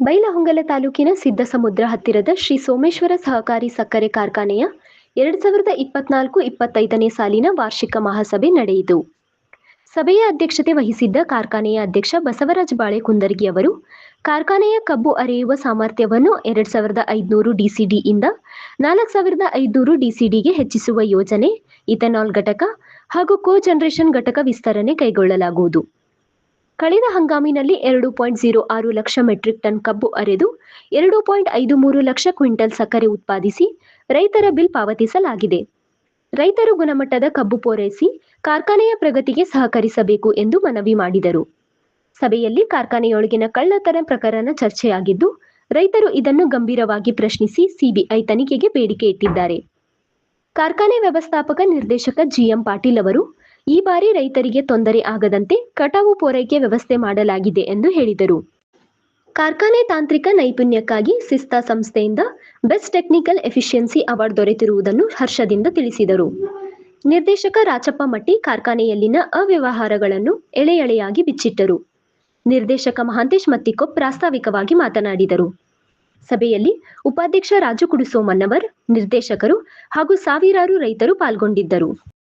ಬೈಲಹೊಂಗಲ ತಾಲೂಕಿನ ಸಿದ್ದಸಮುದ್ರ ಹತ್ತಿರದ ಶ್ರೀ ಸೋಮೇಶ್ವರ ಸಹಕಾರಿ ಸಕ್ಕರೆ ಕಾರ್ಖಾನೆಯ ಎರಡು ಸಾವಿರದ ಇಪ್ಪತ್ನಾಲ್ಕು ಇಪ್ಪತ್ತೈದನೇ ಸಾಲಿನ ವಾರ್ಷಿಕ ಮಹಾಸಭೆ ನಡೆಯಿತು. ಸಭೆಯ ಅಧ್ಯಕ್ಷತೆ ವಹಿಸಿದ್ದ ಕಾರ್ಖಾನೆಯ ಅಧ್ಯಕ್ಷ ಬಸವರಾಜ ಬಾಳೆಕುಂದರ್ಗಿ ಅವರು, ಕಾರ್ಖಾನೆಯ ಕಬ್ಬು ಅರೆಯುವ ಸಾಮರ್ಥ್ಯವನ್ನು ಎರಡ್ ಸಾವಿರದ ಐದುನೂರು ಡಿಸಿಡಿಯಿಂದ ನಾಲ್ಕು ಸಾವಿರದ ಐದುನೂರು ಡಿಸಿಡಿಗೆ ಹೆಚ್ಚಿಸುವ ಯೋಜನೆ, ಇಥೆನಾಲ್ ಘಟಕ ಹಾಗೂ ಕೋ ಜನರೇಷನ್ ಘಟಕ ವಿಸ್ತರಣೆ ಕೈಗೊಳ್ಳಲಾಗುವುದು. ಕಳೆದ ಹಂಗಾಮಿನಲ್ಲಿ ಎರಡು ಪಾಯಿಂಟ್ ಜೀರೋ ಆರು ಲಕ್ಷ ಮೆಟ್ರಿಕ್ ಟನ್ ಕಬ್ಬು ಅರೆದು ಎರಡು ಪಾಯಿಂಟ್ ಐದು ಮೂರು ಲಕ್ಷ ಕ್ವಿಂಟಲ್ ಸಕ್ಕರೆ ಉತ್ಪಾದಿಸಿ ರೈತರ ಬಿಲ್ ಪಾವತಿಸಲಾಗಿದೆ. ರೈತರು ಗುಣಮಟ್ಟದ ಕಬ್ಬು ಪೂರೈಸಿ ಕಾರ್ಖಾನೆಯ ಪ್ರಗತಿಗೆ ಸಹಕರಿಸಬೇಕು ಎಂದು ಮನವಿ ಮಾಡಿದರು. ಸಭೆಯಲ್ಲಿ ಕಾರ್ಖಾನೆಯೊಳಗಿನ ಕಳ್ಳತನ ಪ್ರಕರಣ ಚರ್ಚೆಯಾಗಿದ್ದು, ರೈತರು ಇದನ್ನು ಗಂಭೀರವಾಗಿ ಪ್ರಶ್ನಿಸಿ ಸಿಬಿಐ ತನಿಖೆಗೆ ಬೇಡಿಕೆ ಇಟ್ಟಿದ್ದಾರೆ. ಕಾರ್ಖಾನೆ ವ್ಯವಸ್ಥಾಪಕ ನಿರ್ದೇಶಕ ಜಿಎಂ ಪಾಟೀಲ್ ಅವರು ಈ ಬಾರಿ ರೈತರಿಗೆ ತೊಂದರೆ ಆಗದಂತೆ ಕಟಾವು ಪೂರೈಕೆ ವ್ಯವಸ್ಥೆ ಮಾಡಲಾಗಿದೆ ಎಂದು ಹೇಳಿದರು. ಕಾರ್ಖಾನೆ ತಾಂತ್ರಿಕ ನೈಪುಣ್ಯಕ್ಕಾಗಿ ಸಿಸ್ತಾ ಸಂಸ್ಥೆಯಿಂದ ಬೆಸ್ಟ್ ಟೆಕ್ನಿಕಲ್ ಎಫಿಷಿಯನ್ಸಿ ಅವಾರ್ಡ್ ದೊರೆತಿರುವುದನ್ನು ಹರ್ಷದಿಂದ ತಿಳಿಸಿದರು. ನಿರ್ದೇಶಕ ರಾಚಪ್ಪ ಮಟ್ಟಿ ಕಾರ್ಖಾನೆಯಲ್ಲಿನ ಅವ್ಯವಹಾರಗಳನ್ನು ಎಳೆ ಎಳೆಯಾಗಿ ಬಿಚ್ಚಿಟ್ಟರು. ನಿರ್ದೇಶಕ ಮಹಾಂತೇಶ್ ಮತ್ತಿಕೊಪ್ ಪ್ರಾಸ್ತಾವಿಕವಾಗಿ ಮಾತನಾಡಿದರು. ಸಭೆಯಲ್ಲಿ ಉಪಾಧ್ಯಕ್ಷ ರಾಜು ಕುಡುಸೋಮನ್ನವರ್ ನಿರ್ದೇಶಕರು ಹಾಗೂ ಸಾವಿರಾರು ರೈತರು ಪಾಲ್ಗೊಂಡಿದ್ದರು.